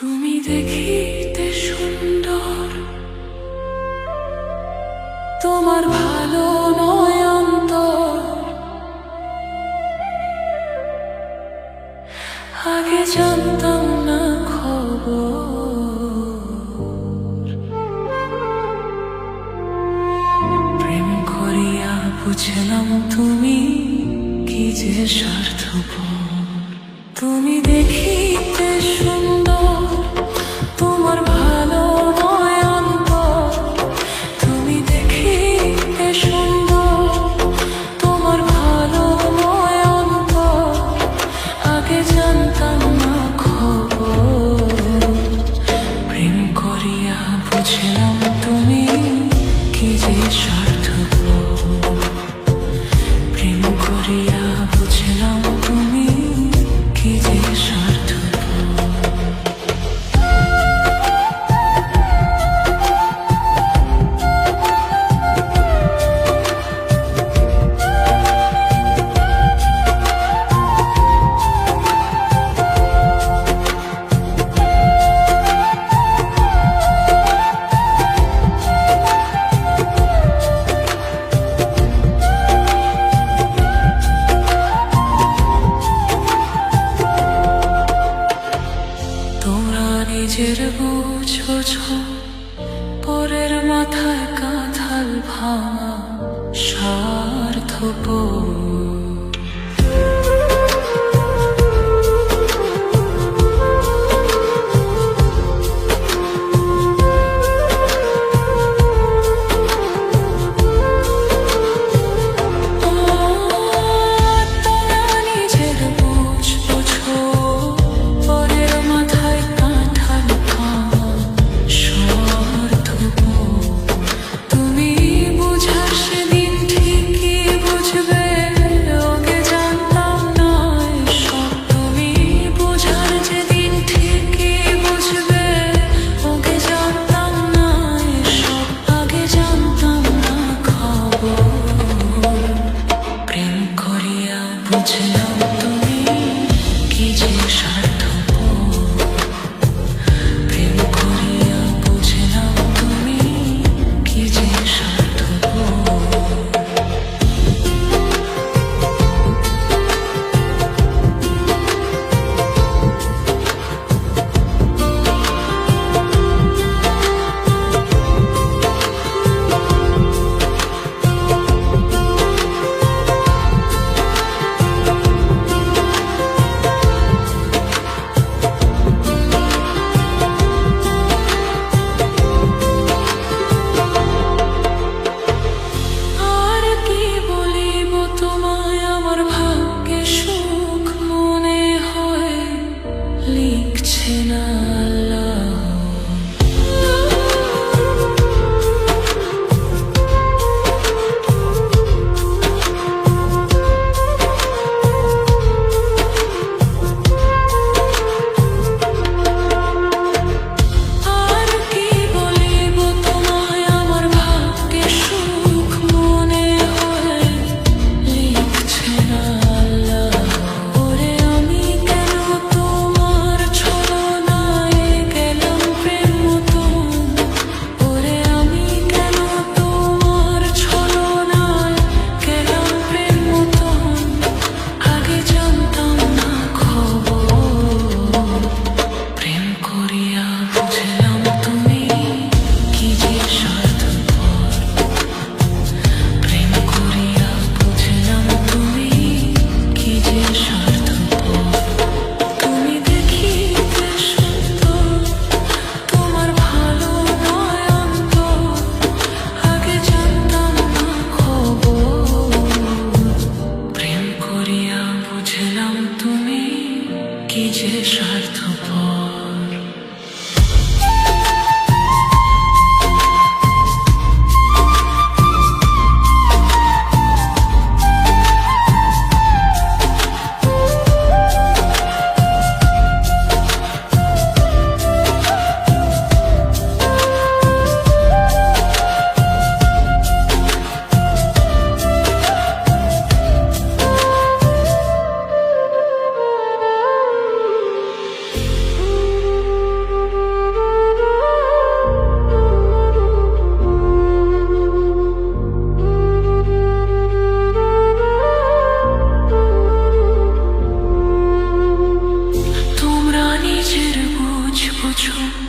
তুমি দেখিতে সুন্দর। তোমার ভালো নয় আগে জানতাম না খবর। প্রেম করিয়া বুঝলাম তুমি কি যে স্বার্থপর। 길을 보여줘. you.